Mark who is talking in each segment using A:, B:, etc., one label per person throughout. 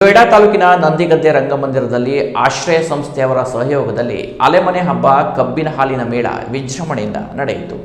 A: ಜೊಯ್ಡಾ ತಾಲೂಕಿನ ನಂದಿಗದ್ದೆ ರಂಗಮಂದಿರದಲ್ಲಿ ಆಶ್ರಯ ಸಂಸ್ಥೆಯವರ ಸಹಯೋಗದಲ್ಲಿ ಅಲೆಮನೆ ಹಬ್ಬ ಕಬ್ಬಿನ ಹಾಲಿನ ಮೇಳ ವಿಜೃಂಭಣೆಯಿಂದ ನಡೆಯಿತು.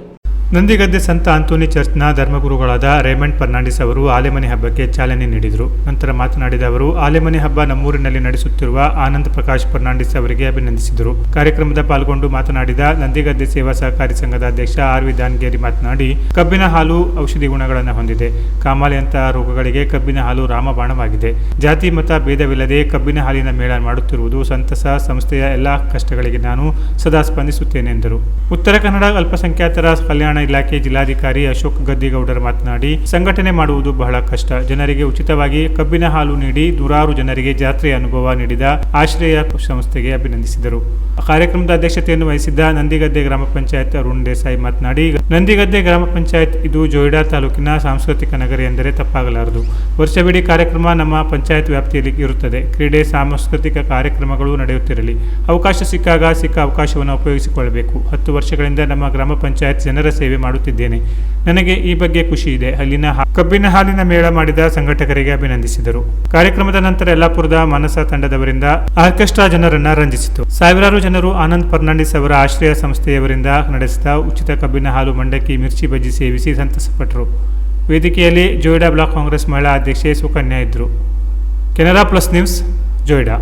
B: ನಂದಿಗದ್ದೆ ಸಂತ ಆಂತೋನಿ ಚರ್ಚ್ನ ಧರ್ಮಗುರುಗಳಾದ ರೇಮಂಡ್ ಫರ್ನಾಂಡಿಸ್ ಅವರು ಆಲೆಮನೆ ಹಬ್ಬಕ್ಕೆ ಚಾಲನೆ ನೀಡಿದರು. ನಂತರ ಮಾತನಾಡಿದ ಅವರು, ಆಲೆಮನೆ ಹಬ್ಬ ನಮ್ಮೂರಿನಲ್ಲಿ ನಡೆಸುತ್ತಿರುವ ಆನಂದ್ ಪ್ರಕಾಶ್ ಫರ್ನಾಂಡಿಸ್ ಅವರಿಗೆ ಅಭಿನಂದಿಸಿದರು. ಕಾರ್ಯಕ್ರಮದ ಪಾಲ್ಗೊಂಡು ಮಾತನಾಡಿದ ನಂದಿಗದ್ದೆ ಸೇವಾ ಸಹಕಾರಿ ಸಂಘದ ಅಧ್ಯಕ್ಷ ಆರ್ ವಿ ದಾನ್ಗೇರಿ ಮಾತನಾಡಿ, ಕಬ್ಬಿನ ಹಾಲು ಔಷಧಿ ಗುಣಗಳನ್ನು ಹೊಂದಿದೆ. ಕಾಮಾಲೆಯಂತಹ ರೋಗಗಳಿಗೆ ಕಬ್ಬಿನ ಹಾಲು ರಾಮಬಾಣವಾಗಿದೆ. ಜಾತಿ, ಮತ ಭೇದವಿಲ್ಲದೆ ಕಬ್ಬಿನ ಹಾಲಿನ ಮೇಳ ಮಾಡುತ್ತಿರುವುದು ಸಂತಸ, ಸಂಸ್ಥೆಯ ಎಲ್ಲಾ ಕಷ್ಟಗಳಿಗೆ ನಾನು ಸದಾ ಸ್ಪಂದಿಸುತ್ತೇನೆ ಎಂದರು. ಉತ್ತರ ಕನ್ನಡ ಅಲ್ಪಸಂಖ್ಯಾತರ ಕಲ್ಯಾಣ ಇಲಾಖೆ ಜಿಲ್ಲಾಧಿಕಾರಿ ಅಶೋಕ್ ಗದ್ದಿಗೌಡರ್ ಮಾತನಾಡಿ, ಸಂಘಟನೆ ಮಾಡುವುದು ಬಹಳ ಕಷ್ಟ. ಜನರಿಗೆ ಉಚಿತವಾಗಿ ಕಬ್ಬಿನ ಹಾಲು ನೀಡಿ ನೂರಾರು ಜನರಿಗೆ ಜಾತ್ರೆಯ ಅನುಭವ ನೀಡಿದ ಆಶ್ರಯ ಸಂಸ್ಥೆಗೆ ಅಭಿನಂದಿಸಿದರು. ಕಾರ್ಯಕ್ರಮದ ಅಧ್ಯಕ್ಷತೆಯನ್ನು ವಹಿಸಿದ್ದ ನಂದಿಗದ್ದೆ ಗ್ರಾಮ ಪಂಚಾಯತ್ ಅರುಣ್ ದೇಸಾಯಿ ಮಾತನಾಡಿ, ನಂದಿಗದ್ದೆ ಗ್ರಾಮ ಪಂಚಾಯತ್ ಇದು ಜೋಯಿಡಾ ತಾಲೂಕಿನ ಸಾಂಸ್ಕೃತಿಕ ನಗರ ಎಂದರೆ ತಪ್ಪಾಗಲಾರದು. ವರ್ಷವಿಡೀ ಕಾರ್ಯಕ್ರಮ ನಮ್ಮ ಪಂಚಾಯತ್ ವ್ಯಾಪ್ತಿಯಲ್ಲಿ ಇರುತ್ತದೆ. ಕ್ರೀಡೆ, ಸಾಂಸ್ಕೃತಿಕ ಕಾರ್ಯಕ್ರಮಗಳು ನಡೆಯುತ್ತಿರಲಿ. ಅವಕಾಶ ಸಿಕ್ಕಾಗ ಸಿಕ್ಕ ಅವಕಾಶವನ್ನು ಉಪಯೋಗಿಸಿಕೊಳ್ಳಬೇಕು. ಹತ್ತು ವರ್ಷಗಳಿಂದ ನಮ್ಮ ಗ್ರಾಮ ಪಂಚಾಯತ್ ಜನರ ಸೇವೆ ಮಾಡುತ್ತಿದ್ದೇನೆ. ನನಗೆ ಈ ಬಗ್ಗೆ ಖುಷಿ ಇದೆ. ಅಲ್ಲಿನ ಕಬ್ಬಿನ ಹಾಲಿನ ಮೇಳ ಮಾಡಿದ ಸಂಘಟಕರಿಗೆ ಅಭಿನಂದಿಸಿದರು. ಕಾರ್ಯಕ್ರಮದ ನಂತರ ಯಲ್ಲಾಪುರದ ಮಾನಸ ತಂಡದವರಿಂದ ಆರ್ಕೆಸ್ಟ್ರಾ ಜನರನ್ನ ರಂಜಿಸಿತು. ಸಾವಿರಾರು ಜನರು ಆನಂದ್ ಫರ್ನಾಂಡಿಸ್ ಅವರ ಆಶ್ರಯ ಸಂಸ್ಥೆಯವರಿಂದ ನಡೆಸಿದ ಉಚಿತ ಕಬ್ಬಿನ ಹಾಲು ಮಂಡಕ್ಕಿ ಮಿರ್ಚಿ ಬಜ್ಜಿ ಸೇವಿಸಿ ಸಂತಸಪಟ್ಟರು. ವೇದಿಕೆಯಲ್ಲಿ ಜೋಯಿಡಾ ಬ್ಲಾಕ್ ಕಾಂಗ್ರೆಸ್ ಮಹಿಳಾ ಅಧ್ಯಕ್ಷೆ ಸುಕನ್ಯಾ ಇದ್ದರು ಕೆನರಾ ಪ್ಲಸ್ ನ್ಯೂಸ್ ಜೋಯ್ಡಾ.